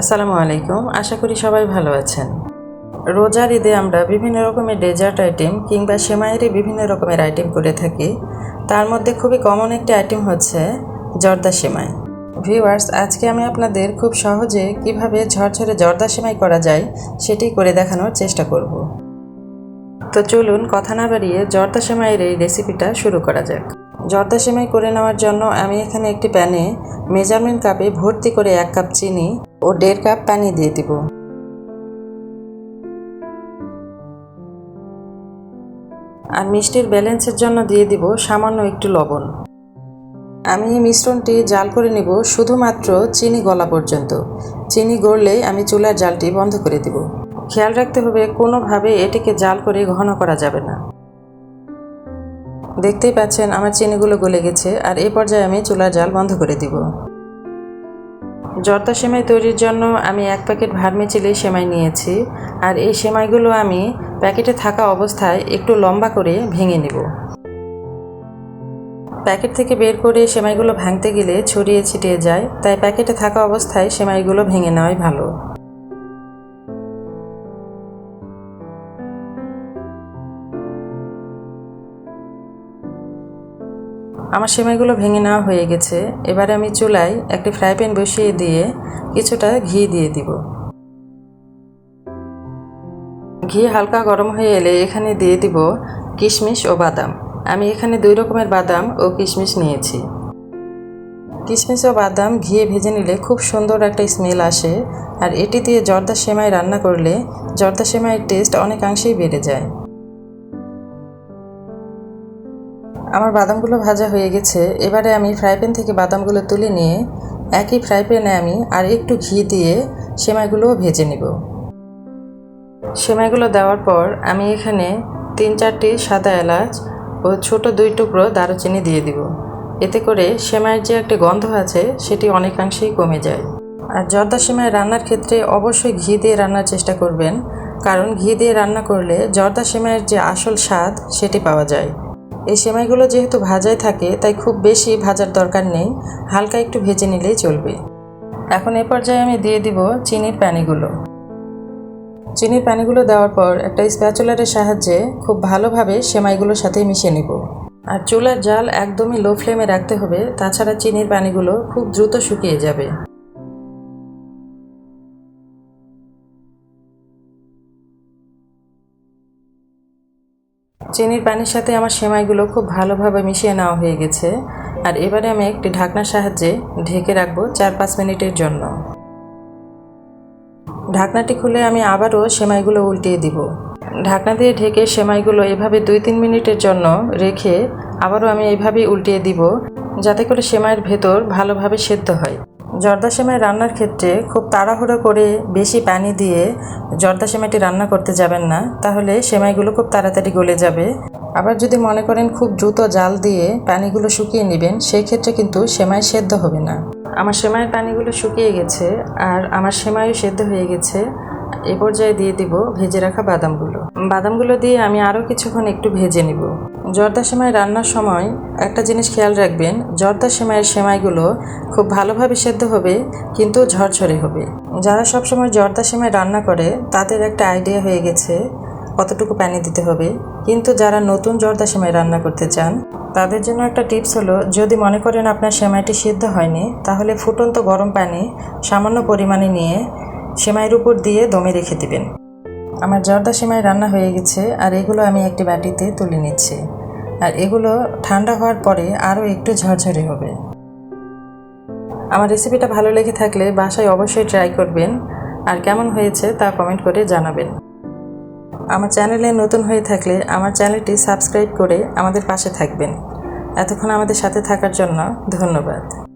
আসসালামু আলাইকুম। আশা করি সবাই ভালো আছেন। রোজার ঈদে আমরা বিভিন্ন রকমের ডেজার্ট আইটেম কিংবা সেমাইয়েরই বিভিন্ন রকমের আইটেম করে থাকি। তার মধ্যে খুবই কমন একটি আইটেম হচ্ছে জর্দা সেমাই। ভিউয়ার্স আজকে আমি আপনাদের খুব সহজে কীভাবে ঝরঝরে জর্দা সেমাই করা যায় সেটি করে দেখানোর চেষ্টা করব। তো চলুন কথা না বাড়িয়ে জর্দা সেমাইয়ের এই রেসিপিটা শুরু করা যাক। জর্দা সেমাই করে নেওয়ার জন্য আমি এখানে একটি প্যানে মেজারমেন্ট কাপে ভর্তি করে এক কাপ চিনি ও দেড় কাপ পানি দিয়ে দিব। আর মিষ্টির ব্যালেন্সের জন্য দিয়ে দিব সামান্য একটু লবণ। আমি এই মিশ্রণটি জাল করে নিব শুধুমাত্র চিনি গলা পর্যন্ত। চিনি গড়লেই আমি চুলার জালটি বন্ধ করে দিব। খেয়াল রাখতে হবে, কোনোভাবে এটিকে জাল করে ঘন করা যাবে না। দেখতেই পাচ্ছেন আমার চিনিগুলো গলে গেছে, আর এই পর্যায়ে আমি চুলার জাল বন্ধ করে দিব। জর্দা সেমাই তৈরির জন্য আমি এক প্যাকেট ভার্মিচিলি সেমাই নিয়েছি, আর এই সেমাইগুলো আমি প্যাকেটে থাকা অবস্থায় একটু লম্বা করে ভেঙে নেব। প্যাকেট থেকে বের করে সেমাইগুলো ভাঙতে গেলে ছড়িয়ে ছিটিয়ে যায়, তাই প্যাকেটে থাকা অবস্থায় সেমাইগুলো ভেঙে নেওয়াই ভালো। আমার সেমাইগুলো ভেঙে নেওয়া হয়ে গেছে। এবারে আমি চুলায় একটি ফ্রাই প্যান বসিয়ে দিয়ে কিছুটা ঘি দিয়ে দিব। ঘি হালকা গরম হয়ে এলে এখানে দিয়ে দিব কিশমিশ ও বাদাম। আমি এখানে দুই রকমের বাদাম ও কিশমিশ নিয়েছি। কিশমিশ ও বাদাম ঘিয়ে ভেজে নিলে খুব সুন্দর একটা স্মেল আসে আর এটি দিয়ে জর্দা সেমাই রান্না করলে জর্দা সেমাইয়ের টেস্ট অনেকাংশেই বেড়ে যায়। আমার বাদামগুলো ভাজা হয়ে গেছে। এবারে আমি ফ্রাই প্যান থেকে বাদামগুলো তুলে নিয়ে, একই ফ্রাই প্যানে আমি আর একটু ঘি দিয়ে সেমাইগুলোও ভেজে নিব। সেমাইগুলো দেওয়ার পর আমি এখানে তিন চারটি সাদা এলাচ ও ছোট দুই টুকরো দারুচিনি দিয়ে দিব। এতে করে সেমাইয়ের যে একটি গন্ধ আছে, সেটি অনেকাংশেই কমে যায়। আর জর্দা সেমাই রান্নার ক্ষেত্রে অবশ্যই ঘি দিয়ে রান্নার চেষ্টা করবেন, কারণ ঘি দিয়ে রান্না করলে জর্দা সেমাইয়ের যে আসল স্বাদ, সেটি পাওয়া যায়। এই সেমাইগুলো যেহেতু ভাজাই থাকে, তাই খুব বেশি ভাজার দরকার নেই। হালকা একটু ভেজে নিলেই চলবে। এখন এ পর্যায়ে আমি দিয়ে দিব চিনির প্যানিগুলো চিনির পানিগুলো দেওয়ার পর একটা স্প্যাচুলারের সাহায্যে খুব ভালোভাবে সেমাইগুলোর সাথে মিশিয়ে নিব। আর চুলার জাল একদমই লো ফ্লেমে রাখতে হবে, তাছাড়া চিনির পানিগুলো খুব দ্রুত শুকিয়ে যাবে। চিনির পানির সাথে আমার সেমাইগুলো খুব ভালোভাবে মিশিয়ে নেওয়া হয়ে গেছে। আর এবারে আমি একটি ঢাকনার সাহায্যে ঢেকে রাখব চার পাঁচ মিনিটের জন্য। ঢাকনাটি খুলে আমি আবারও সেমাইগুলো উল্টিয়ে দিব। ঢাকনা দিয়ে ঢেকে সেমাইগুলো এভাবে দুই তিন মিনিটের জন্য রেখে আবারও আমি এভাবেই উল্টিয়ে দিব, যাতে করে সেমাইয়ের ভেতর ভালোভাবে সেদ্ধ হয়। জর্দা সেমাই রান্নার ক্ষেত্রে খুব তাড়াহুড়ো করে বেশি পানি দিয়ে জর্দা সেমাইটি রান্না করতে যাবেন না, তাহলে সেমাইগুলো খুব তাড়াতাড়ি গলে যাবে। আবার যদি মনে করেন খুব দ্রুত জাল দিয়ে পানিগুলো শুকিয়ে নেবেন, সেই ক্ষেত্রে কিন্তু সেমাই সেদ্ধ হবে না। আমার সেমাইয়ের পানিগুলো শুকিয়ে গেছে, আর আমার সেমাইও সেদ্ধ হয়ে গেছে। এ পর্যায়ে দিয়ে দিব ভেজে রাখা বাদামগুলো। বাদামগুলো দিয়ে আমি আরও কিছুক্ষণ একটু ভেজে নিব। জর্দা সেমাই রান্নার সময় একটা জিনিস খেয়াল রাখবেন, জর্দা সেমাইয়ের সেমাইগুলো খুব ভালোভাবে সেদ্ধ হবে, কিন্তু ঝরঝরে হবে। যারা সবসময় জর্দা সেমাই রান্না করে, তাদের একটা আইডিয়া হয়ে গেছে কতটুকু পানি দিতে হবে। কিন্তু যারা নতুন জর্দা সেমাই রান্না করতে চান, তাদের জন্য একটা টিপস হলো, যদি মনে করেন আপনার সেমাইটি সিদ্ধ হয়নি, তাহলে ফুটন্ত গরম পানি সামান্য পরিমাণে নিয়ে সেমাইয়ের উপর দিয়ে দমে রেখে দিবেন। আমার জর্দা সেমাই রান্না হয়ে গেছে আর এগুলো আমি একটি বাটিতে তুলে নিচ্ছি। আর এগুলো ঠান্ডা হওয়ার পরে আরও একটু ঝরঝরে হবে। আমার রেসিপিটা ভালো লেগে থাকলে বাসায় অবশ্যই ট্রাই করবেন। আর কেমন হয়েছে তা কমেন্ট করে জানাবেন। আমার চ্যানেলে নতুন হয়ে থাকলে আমার চ্যানেলটি সাবস্ক্রাইব করে আমাদের পাশে থাকবেন। এতক্ষণ আমাদের সাথে থাকার জন্য ধন্যবাদ।